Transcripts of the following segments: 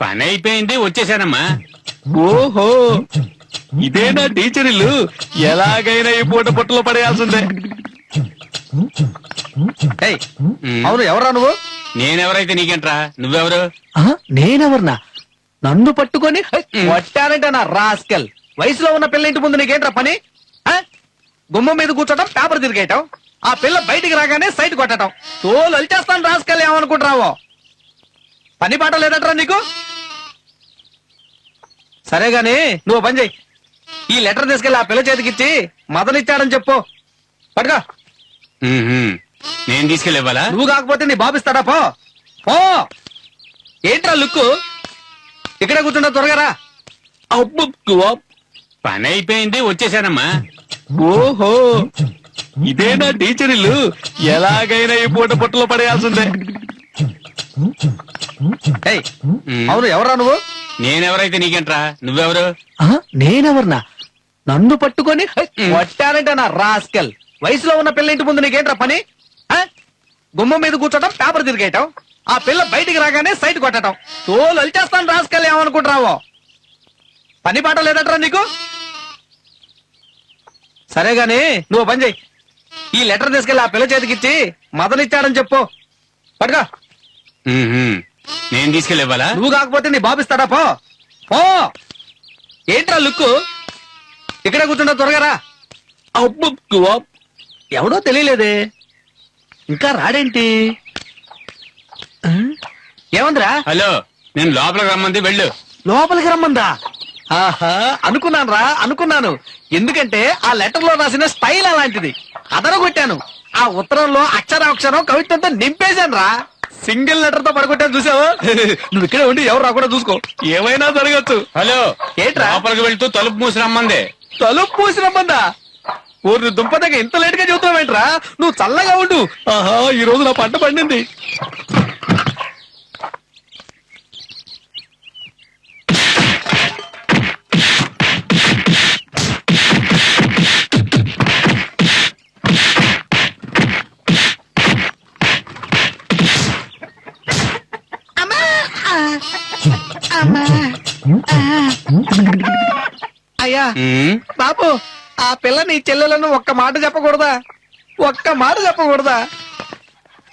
పని అయిపోయింది వచ్చేసానమ్మా. ఓహో! ఇదేనా టీచర్ ఇల్లు ఎలాగైనా ఈ పూట పుట్టలో పడేయాల్సిందే. ఏయ్. అవును ఎవరా నువ్వు? నేనెవరైతే నీకేంట్రా? నువ్వెవరు? ఆ, నేనెవర్నా? నన్ను పట్టుకొని కొట్టానంటే నా రాస్కెల్. వయసులో ఉన్న పిల్ల ఇంటి ముందు నీకేంట్రా పని? ఆ? గుమ్మం మీద కూర్చోటం పేపర్ తిరిగేయటం. ఆ పిల్ల బయటికి రాగానే సైట్ కొట్టడం తోలు అలిచేస్తాను రాస్కెల్ ఏమనుకుంటున్నావో? పని పాట లేదట్రా నీకు? సరే గాని నువ్వు పని చెయ్యి. ఈ లెటర్ తీసుకెళ్ళి ఆ పిల్ల చేతికిచ్చి మదన్ ఇచ్చాడని చెప్పు. పట్టుకో. ఉహుం. నేను తీసుకెళ్ళి ఇవ్వాలా నువ్వు కాకపోతే నీ బాబు ఇస్తాడా? పో. పో. ఏంట్రా లుక్కు? ఇక్కడే కూర్చుంటా త్వరగా రా. పని అయిపోయింది వచ్చేసానమ్మా. ఓహో. ఇదేనా టీచర్ ఇల్లు ఎలాగైనా ఈ పూట పుట్టలో పడేయాల్సిందే. ఏయ్. అవును ఎవరా నువ్వు? నేనెవరైతే నీకేంట్రా? నువ్వెవరు? నేనెవర్నా? నన్ను పట్టుకొని కొట్టానంటే నా రాస్కెల్. వయసులో ఉన్న పిల్ల ఇంటి ముందు నీకేంట్రా పని? ఆ? గుమ్మం మీద కూర్చోటం పేపర్ తిరిగేయటం. ఆ పిల్ల బయటికి రాగానే సైట్ కొట్టడం తోలు అలిచేస్తాను రాస్కెల్ ఏమనుకుంటున్నావో? పని పాట లేదట్రా నీకు? సరే గాని నువ్వు పని చెయ్యి. ఈ లెటర్ తీసుకెళ్ళి ఆ పిల్ల చేతికిచ్చి మదన్ ఇచ్చాడని చెప్పు. పట్టుకో. నేను తీసుకెళ్ళి ఇవ్వాలా నువ్వు కాకపోతే నీ బాబు ఇస్తాడా? పో. పో. ఏంట్రా లుక్కు? ఇక్కడే కూర్చుంటా త్వరగా ఎవడో తెలియలేదే. ఇంకా రాడేంటి? ఏమందిరా? హలో నేను లోపలికి రమ్మంది వెళ్ళు. లోపలికి రమ్మందా? ఆహా అనుకున్నాను రా అనుకున్నాను. ఎందుకంటే ఆ లెటర్లో రాసిన స్టైల్ అలాంటిది. అదరగొట్టాను. ఆ ఉత్తరంలో అక్షరాక్షరం కవిత్వంతో నింపేశాను రా సింగిల్ లెటర్తో పడగొట్టాను చూసావు? నువ్వు ఇక్కడే ఉండి ఎవరు రాకుండా చూసుకో. ఏమైనా జరగచ్చు. హలో ఏంట్రా? లోపలికి వెళ్తూ తలుపు మూసి రమ్మంది తలుపు పూసి రమ్మందా ఊరిని దుంపదగ్గ ఇంత లేట్గా చెబుతున్నావేంట్రా నువ్వు చల్లగా ఉండు. ఆహా ఈ రోజు నా పంట పండింది. అయ్యా. బాబు ఆ పిల్ల నీ చెల్లెలను ఒక్క మాట చెప్పకూడదా? ఒక్క మాట చెప్పకూడదా?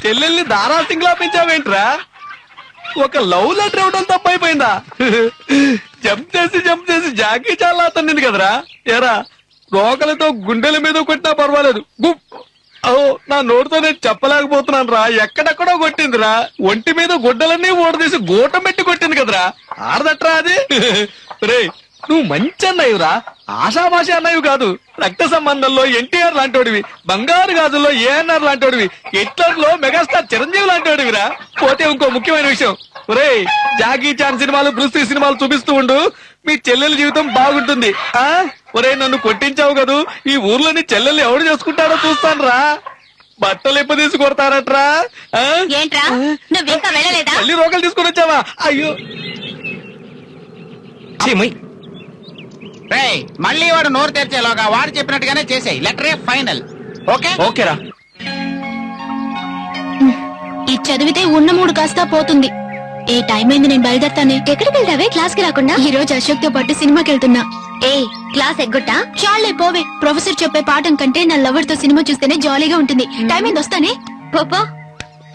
చెల్లెల్ని దారా సింగ్లా పెంచావేంట్రా ఒక లవ్ లెటర్ ఇవ్వడం తప్పైపోయిందా? జంప్ చేసి జంప్ చేసి జాకీ చాలా అతన్నింది కదరా? ఎరా రోకలతో గుండెల మీద కొట్టినా పర్వాలేదు. గుప్. నా నోటితో నేను చెప్పలేకపోతున్నాను రా. ఎక్కడెక్కడో కొట్టిందిరా ఒంటి మీద గుడ్డలన్నీ ఊడదీసి గోటం పెట్టి కొట్టింది కదరా. ఆడదట్రా అది? రే నువ్వు మంచి అన్నయ్యరా ఆషాభాష అన్నయ్య కాదు. రక్త సంబంధంలో ఎన్టీఆర్ లాంటివాడివి బంగారు గాజుల్లో ఏఎన్ఆర్ లాంటోడివి. హిట్లర్లో మెగాస్టార్ చిరంజీవి లాంటోడివిరా పోతే ఇంకో ముఖ్యమైన విషయం. ఒరే జాకీ చాన్ సినిమాలు బ్రూస్లీ సినిమాలు చూపిస్తూ ఉండు. మీ చెల్లెల జీవితం బాగుంటుంది. ఆ? ఒరే నన్ను కొట్టించావు కదూ? ఈ ఊర్లోని చెల్లెల్ని ఎవడు చేసుకుంటాడో చూస్తాను రా బట్టలు ఎప్పుడు తీసి కొడతారట్రా? ఆ? ఏంట్రా? నువ్వింకా వెళ్ళలేదా? మళ్ళీ రోకలు తీసుకొని వచ్చావా? అయ్యో. రేయ్ మళ్ళీ వాడు నోరు తెరిచేలోగా వాడు చెప్పినట్టుగానే చేసేయి. లెటరే ఫైనల్ ఓకే? ఓకేరా. ఇది చదివితే ఉన్న మూడు కాస్త పోతుంది. ఏ టైం అయింది నేను బయలుదేరతానే. ఎక్కడికి వెళ్తావే క్లాస్కి రాకుండా? ఈ రోజు అశోక్తో పాటు సినిమాకి వెళ్తున్నా. ఏ క్లాస్ ఎగ్గొట్టా? చాలే పోవే. ప్రొఫెసర్ చెప్పే పాఠం కంటే నా లవర్తో సినిమా చూస్తేనే జాలీగా ఉంటుంది. టైం అయింది వస్తానే? పోపో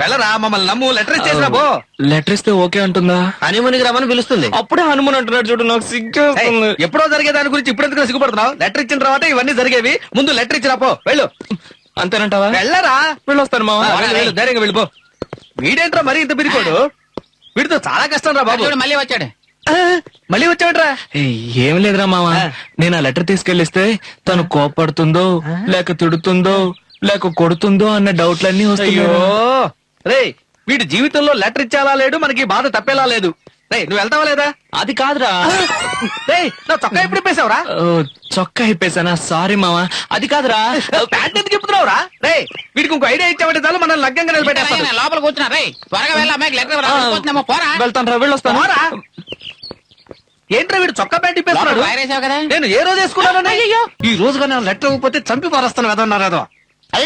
వెళ్ళరా మమ్మల్ని నమ్ము. లెటర్ ఇచ్చేసిరా పో. లెటర్ ఇస్తే ఓకే అంటుందా? హనీమూన్కి రమ్మని పిలుస్తుంది. అప్పుడే హనుమాన్ అంటున్నాడు చూడు నాకు సిగ్గు ఏయ్, ఎప్పుడో జరిగే దాని గురించి ఇప్పుడు ఎందుకు సిగ్గుపడుతున్నావు? లెటర్ ఇచ్చిన తర్వాత ఇవన్నీ జరిగేవి. ముందు లెటర్ ఇచ్చిరా పో. వెళ్ళు. అంతేనంటావా? వెళ్ళరా. వెళ్ళొస్తాను ఆ, మావా వెళ్ళు, వెళ్ళు, ధైర్యంగా వెళ్ళిపో. వీడేంట్రా మరీ ఇంత పిరికోడు? వీడితో చాలా కష్టం రా బాబు. మళ్ళీ వచ్చాడు. ఆ, మళ్ళీ వచ్చావిట్రా ఏయ్, ఏం లేదురా మావా ఆ. నేను ఆ లెటర్ తీసుకెళ్ళిస్తే తను కోపడుతుందో లేక తిడుతుందో లేక కొడుతుందో అన్న డౌట్లన్నీ అయ్యో. వస్తాయో రే వీడి జీవితంలో లెటర్ ఇచ్చేలా లేడు మనకి బాధ తప్పేలా లేదు. రే నువ్వు వెళ్తావా లేదా? అది కాదురా. రే నా చొక్కా ఎప్పుడు ఇప్పేశావురా ఓ, చొక్కా ఇప్పేసానా? సారీ మావా. అది కాదురా. ప్యాంట్ ఎందుకు ఇప్పుతున్నావురా రే వీడికి ఇంకో ఐడియా ఇచ్చామంటే చాలు మనల్ని లగ్గంగా నిలబెట్టేస్తాడు. లోపల కూర్చున్నా? రే త్వరగా వెళ్ళా అమ్మాయికి లెటర్ రాకపోతున్నామో పోరా. వెళ్తాను రా వెళ్ళొస్తాను. పోరా. ఏంట్రా వీడు చొక్కా ప్యాంట్ ఇప్పేస్తున్నాడు? లోపల వైర్ వేసావు కదా? నేను ఏ రోజు వేసుకున్నాను ఈ రోజుగా నేను లెటర్ ఇవ్వకపోతే చంపి పారేస్తాను వెదన్నారు ఏదో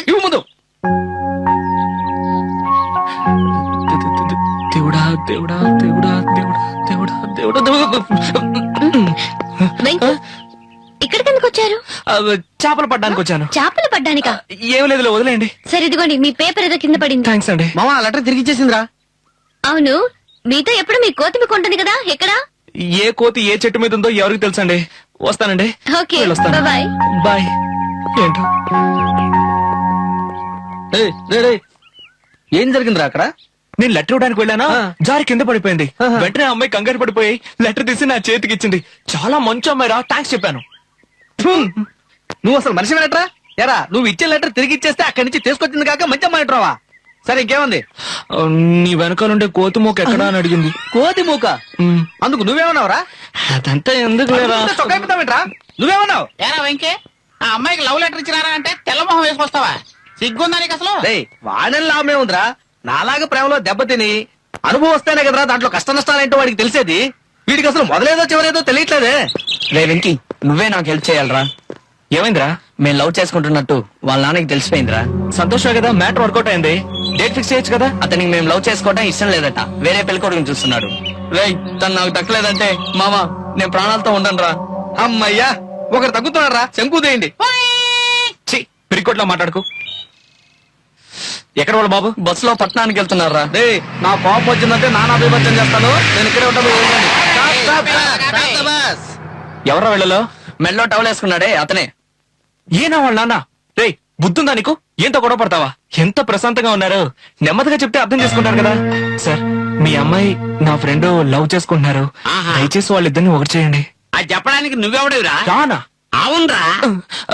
ఇవ్వు ముందు. దేవుడా దేవుడా దేవుడా దేవుడా దేవుడా ఇక్కడికి ఎందుకు వచ్చారు? చేపలు పడ్డానికి వచ్చాను. చేపలు పడ్డానికా? ఏం లేదు వదిలేయండి. సరే ఇదిగోండి మీ పేపర్ ఏదో కింద పడింది. థ్యాంక్స్ అండి. మామ ఆ లెటర్ తిరిగి ఇచ్చేసిందిరా. అవును మీతో ఎప్పుడు మీ కోతి మీకు ఉంటుంది కదా? ఎక్కడా? ఏ కోతి ఏ చెట్టు మీద ఉందో ఎవరికి తెలుసండి? వస్తానండి. Okay bye. బాయ్. ఏంటో? ఏయ్, రేయ్, రేయ్. ఏం జరిగిందిరా అక్కడ? నేను లెటర్ ఇవ్వడానికి వెళ్ళానా. జారి కింద పడిపోయింది. వెంటనే అమ్మాయి కంగారు పడిపోయి లెటర్ తీసి నా చేతికి ఇచ్చింది. చాలా మంచి అమ్మాయి రా థ్యాంక్స్ చెప్పాను. నువ్వు అసలు మనిషి లెటరా? ఎరా నువ్వు ఇచ్చే లెటర్ తిరిగి ఇచ్చేస్తే అక్కడి నుంచి తీసుకొచ్చింది కాక మంచి అమ్మాయి అంటావా సరే ఇంకేముంది? నీ వెనకాలంటే కోతి మూక ఎక్కడా అని అడిగింది. కోతి మూక? అందుకు నువ్వేమన్నావురా? అదంతా ఎందుకు లేరా? నువ్వేమన్నావు? ఏరా వెంకే ఆ అమ్మాయికి లవ్ లెటర్ ఇచ్చినారా అంటే తెల్లమొహం వేసుకొస్తావా? సిగ్గుందా నీకు అసలు? వాడని లాభమే ఉందిరా. నాలాగా ప్రేమలో దెబ్బతిని అనుభవం వస్తేనే కదరా దాంట్లో కష్ట నష్టాలేంటో వాడికి తెలిసేది? వీడికి అసలు మొదలేదో చివరేదో తెలియట్లేదే. రే వెంకీ నువ్వే నాకు హెల్ప్ చేయాలరా. ఏమైందిరా? మేము లవ్ చేసుకుంటున్నట్టు వాళ్ళ నాన్నకి తెలిసిపోయిందిరా. సంతోషమే కదా మ్యాటర్ వర్కౌట్ అయింది. డేట్ ఫిక్స్ చేయొచ్చు కదా? అతనికి మేము లవ్ చేసుకోవడం ఇష్టం లేదట. వేరే పెళ్ళి కొడుకుని చూస్తున్నాడు. రేయ్ తను నాకు దక్కలేదంటే మామ నేను ప్రాణాలతో ఉండను రా అమ్మయ్యా ఒకరు తగ్గుతున్నారా శంకుదేయండి ఛీ, పిరికొట్లో మాట్లాడుకు. ఎక్కడ వాళ్ళ బాబు? బస్సులో పట్టణానికి వెళ్తున్నారా? రే నా కోపం వచ్చిందంటే నానా బీభత్సం చేస్తాను. నేను ఇక్కడే ఉంటాను. ఎవరా వెళ్ళలో? మెల్లో టవల్ వేసుకున్నాడే అతనే. ఏనా వాళ్ళ నాన్న. రే బుద్ధుందా నీకు? ఏంతో గొడవ పడతావా? ఎంత ప్రశాంతంగా ఉన్నారు. నెమ్మదిగా చెప్తే అర్థం చేసుకుంటారు కదా. సార్ మీ అమ్మాయి నా ఫ్రెండ్ లవ్ చేసుకుంటున్నారు. ఆహా. దయచేసి వాళ్ళిద్దరిని ఒకటి చేయండి. అది చెప్పడానికి నువ్వెవడేవిరా? రానా? అవునరా.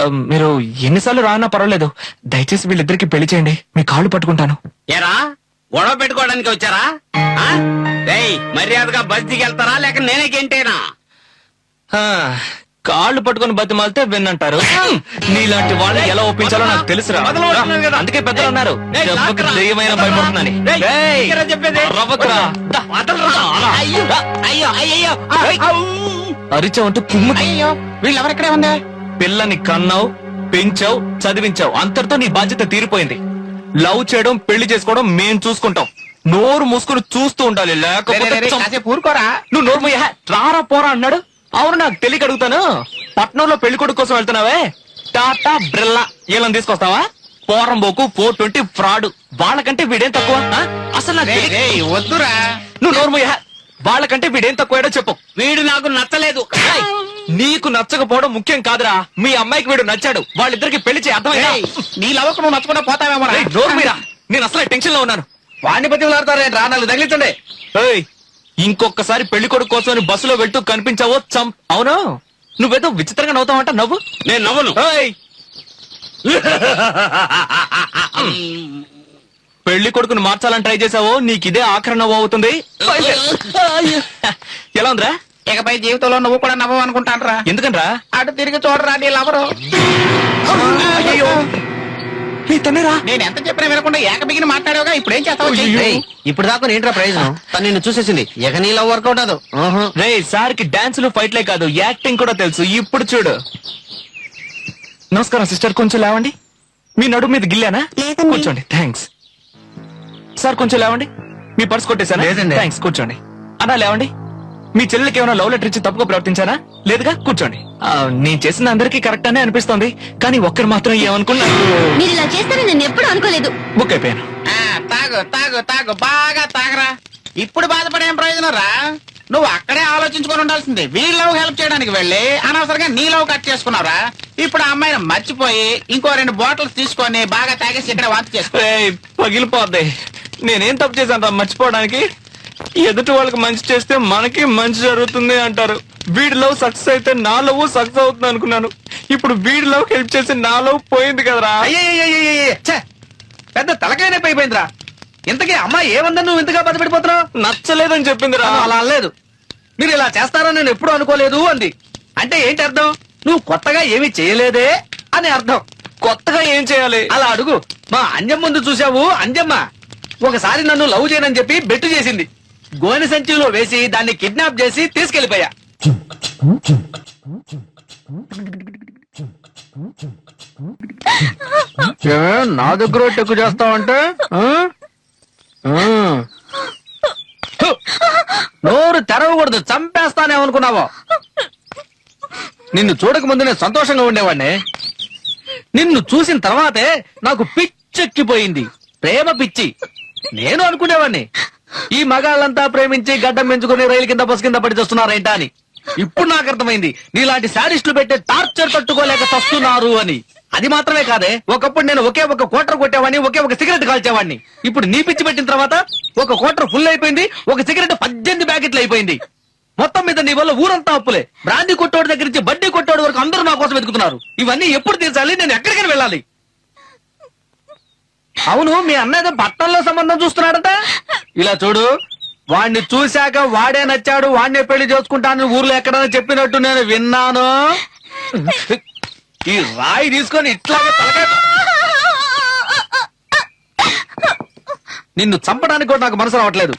మీరు ఎన్నిసార్లు రానా పర్వాలేదు. దయచేసి వీళ్ళిద్దరికి పెళ్ళి చేయండి. మీ కాళ్ళు పట్టుకుంటాను. ఏరా? గొడవ పెట్టుకోవడానికి వచ్చారా? మర్యాదగా బస్ దిగి వెళ్తారా లేక నేనే గెంటేనా? కాళ్ళు పట్టుకొని బతిమాలితే విన్నంటారు. నీలాంటి వాళ్ళని ఎలా ఒప్పించాలో నాకు తెలుసురా. అందుకే పెద్దలు అన్నారు. దెయ్యమైన భయపడుతుందని చెప్పేది. అయ్యో అయ్యో అయ్యో. అరిచావంటూ కుమ్ము. అయ్యో వీళ్ళెవరిక్కడే ఉంది? పిల్లని కన్నావు పెంచావు చదివించావు. అంతటితో నీ బాధ్యత తీరిపోయింది. లవ్ చేయడం పెళ్ళి చేసుకోవడం మేం చూసుకుంటాం. నోరు మూసుకుని చూస్తూ ఉండాలి. లేకపోతే ఊరుకోరా. నువ్వు నోరు. రారా పోరా అన్నాడు. అవును నాకు తెలియక అడుగుతాను. పట్నంలో పెళ్ళి కొడుకు కోసం వెళ్తున్నావే? టాటా బ్రిల్లా వీళ్ళని తీసుకొస్తావా? పోరం బోకు ఫోర్ ట్వంటీ ఫ్రాడ్. వాళ్ళకంటే వీడేం తక్కువ? అసలు నాకు వద్దురా. నువ్వు నోరు. వాళ్ళకంటే వీడేం తక్కువ చెప్పు. వీడు నాకు నచ్చలేదు. ఏయ్, నీకు నచ్చకపోవడం ముఖ్యం కాదురా. మీ అమ్మాయికి వీడు నచ్చాడు. వాళ్ళిద్దరికి పెళ్ళి చేయి అర్థమైందా? నీ లవకు నువ్వు నచ్చకుండా పోతావేమో ఏయ్, నోరు మీరా. నేను అసలు టెన్షన్లో ఉన్నాను. వాడిని బతిమలాడతారేంట్రా నాలుగు తగిలించండి. ఏయ్, ఇంకొకసారి పెళ్ళి కొడుకు కోసం బస్సులో వెళ్తూ కనిపించావో చం. అవును? నువ్వేదో విచిత్రంగా నవ్వుతావంట నవ్వు. నేను నవ్వను. ఏయ్, పెళ్ళి కొడుకుని మార్చాలని ట్రై చేసావో నీకు ఇదే ఆఖరి నవ్వు అవుతుంది. ఎలా ఉందిరా? ఇకపై జీవితంలో నువ్వు కూడా నవ్వు అనుకుంటానరా ఎందుకనరా? అటు తిరిగి చూడరా నీ లవరు. నేను ఎంత చెప్పినా వినకుండా ఏకబిగిన మాట్లాడావుగా ఇప్పుడు ఏం చేస్తావు ఇప్పుడు దాకా ఏంట్రా ప్రయోజనం? తను నిన్ను చూసేసింది. ఇక నీ లవ్ వర్కౌట్ అదు. రే సార్కి డాన్సులు ఫైట్లే కాదు. యాక్టింగ్ కూడా తెలుసు. ఇప్పుడు చూడు. నమస్కారం సిస్టర్. కొంచెం లేవండి. మీ నడుము మీద గిల్లానా. కూర్చోండి. థ్యాంక్స్ సార్ కొంచెం లేవండి. మీ పర్స్ కొట్టేశానా? లేదండి. థ్యాంక్స్ కూర్చోండి. అన్నా లేవండి. మీ చెల్లెలకి ఏమైనా లవ్ లెటర్ ఇచ్చి తప్పుగా ప్రవర్తించానా? లేదుగా? కూర్చోండి. ఆ, నేను చేసిన అందరికీ కరెక్ట్ అనే అనిపిస్తోంది. కానీ ఒక్కరు మాత్రం ఏమనుకున్నారు మీరు ఇలా చేస్తారని నేను ఎప్పుడు అనుకోలేదు. బుక్ అయిపోయాను. ఆ, తాగు తాగు తాగు. బాగా తాగరా. ఇప్పుడు బాధపడేం ప్రయోజనం రా? నువ్వు అక్కడే ఆలోచించుకొని ఉండాల్సింది. వీళ్ళ లవ్ హెల్ప్ చేయడానికి వెళ్ళి అనవసరంగా నీ లవ్ కట్ చేసుకున్నావురా ఇప్పుడు ఆ అమ్మాయిని మర్చిపోయి ఇంకో రెండు బాటిల్స్ తీసుకొని బాగా తాగేసి ఇక్కడ వాంతి చేసుకో. పగిలిపోద్ది. నేనేం తప్పు చేశాను రా మర్చిపోవడానికి? ఎదుటి వాళ్ళకి మంచి చేస్తే మనకి మంచి జరుగుతుంది అంటారు. వీడి లవ్ సక్సెస్ అయితే నా లవ్ సక్సెస్ అవుతుంది అనుకున్నాను. ఇప్పుడు వీడి లవ్ హెల్ప్ చేసి నా లవ్ పోయింది కదరా. అయ్యయ్యయ్యయ్యయ్య, పెద్ద తలకాయ నొప్పి అయిపోయిందిరా ఇంతకీ అమ్మాయి ఏమందని నువ్వు ఇంతగా బాధపడిపోతున్నావు నచ్చలేదని చెప్పిందిరా అలా అనలేదు మీరు ఇలా చేస్తారని నేను ఎప్పుడు అనుకోలేదు అంది అంటే ఏంటి అర్థం నువ్వు కొత్తగా ఏమీ చేయలేదే అని అర్థం కొత్తగా ఏం చేయాలి అలా అడుగు మా అంజమ్మ ముందు చూసావు అంజమ్మ ఒకసారి నన్ను లవ్ చేయనని చెప్పి బెట్టు చేసింది. గోనె సంచిలో వేసి దాన్ని కిడ్నాప్ చేసి తీసుకెళ్ళిపోయా నా దగ్గర టెక్కు చేస్తావంటే? నోరు తెరవకూడదు చంపేస్తానేమనుకున్నావో? నిన్ను చూడక ముందు నేను సంతోషంగా ఉండేవాడిని. నిన్ను చూసిన తర్వాతే నాకు పిచ్చెక్కిపోయింది. ప్రేమ పిచ్చి. నేను అనుకునేవాడిని ఈ మగాళ్ళంతా ప్రేమించి గడ్డం పెంచుకుని రైలు కింద బస్ కింద పడి చేస్తున్నారేంటా అని. ఇప్పుడు నాకు అర్థమైంది నీలాంటి శాడిస్టులు పెట్టే టార్చర్ తట్టుకోలేక చస్తున్నారు అని. అది మాత్రమే కాదే ఒకప్పుడు నేను ఒకే ఒక కోటర్ కొట్టేవాడిని ఒకే ఒక సిగరెట్ కాల్చేవాడిని ఇప్పుడు నీ పిచ్చి పెట్టిన తర్వాత ఒక కోటర్ ఫుల్ అయిపోయింది ఒక సిగరెట్ పద్దెనిమిది ప్యాకెట్లు అయిపోయింది. మొత్తం మీద నీ వల్ల ఊరంతా అప్పులే. బ్రాందీ కొట్టోడి దగ్గర నుంచి బడ్డీ కొట్టోడి వరకు అందరూ నా కోసం వెతుకుతున్నారు. ఇవన్నీ ఎప్పుడు తీర్చాలి? నేను ఎక్కడికైనా వెళ్ళాలి. అవును మీ అన్నయ్య పట్టణంలో సంబంధం చూస్తున్నాడట. ఇలా చూడు వాణ్ణి చూశాక వాడే నచ్చాడు వాణ్ణే పెళ్ళి చేసుకుంటానని ఊర్లో ఎక్కడైనా చెప్పినట్టు నేను విన్నాను. ఈ రాయి తీసుకొని ఇట్లాగే తలకాయ నిన్ను చంపడానికి కూడా నాకు మనసు రావట్లేదు.